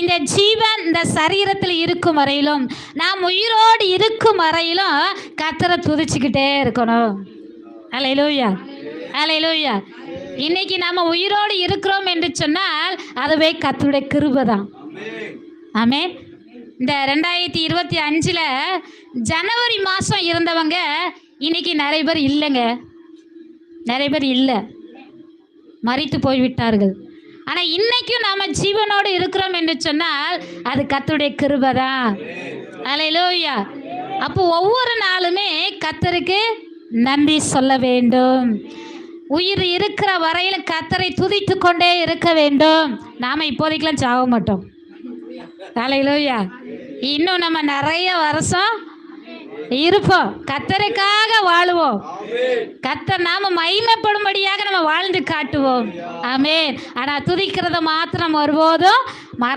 இந்த ஜீவன் இந்த சரீரத்தில் இருக்கும் வரையிலும் நாம் உயிரோடு இருக்கும் வரையிலும் கத்தரை துதிச்சுக்கிட்டே இருக்கணும். அலையிலூயா அலையிலூயா இன்னைக்கு நம்ம உயிரோடு இருக்கிறோம் என்று சொன்னால் அதுவே கத்தருடைய கிருபை தான். ஆமே இந்த ரெண்டாயிரத்தி இருபத்தி அஞ்சில் ஜனவரி மாதம் இருந்தவங்க இன்னைக்கு நிறைய பேர் இல்லைங்க. நிறைய பேர் இல்லை. மறித்து போய்விட்டார்கள். ஆனால் இன்னைக்கும் நாம் ஜீவனோடு இருக்கிறோம் என்று சொன்னால் அது கத்தருடைய கிருபை தான். அலையிலோயா அப்போ ஒவ்வொரு நாளுமே கத்தருக்கு நன்றி சொல்ல வேண்டும். உயிர் இருக்கிற வரையில் கத்தரை துதித்து கொண்டே இருக்க வேண்டும். நாம் இப்போதைக்கெல்லாம் சாக மாட்டோம் அலையிலோயா இன்னும் நம்ம நிறைய வருஷம் இருப்போம். கத்தருக்காக வாழுவோம். கத்தர் நாம மகிமைப்படும்படியாக நம்ம வாழ்ந்து காட்டுவோம். ஆமேன். ஆனா துதிக்கிறத மாத்திரம் ஒருபோதும் மறந்து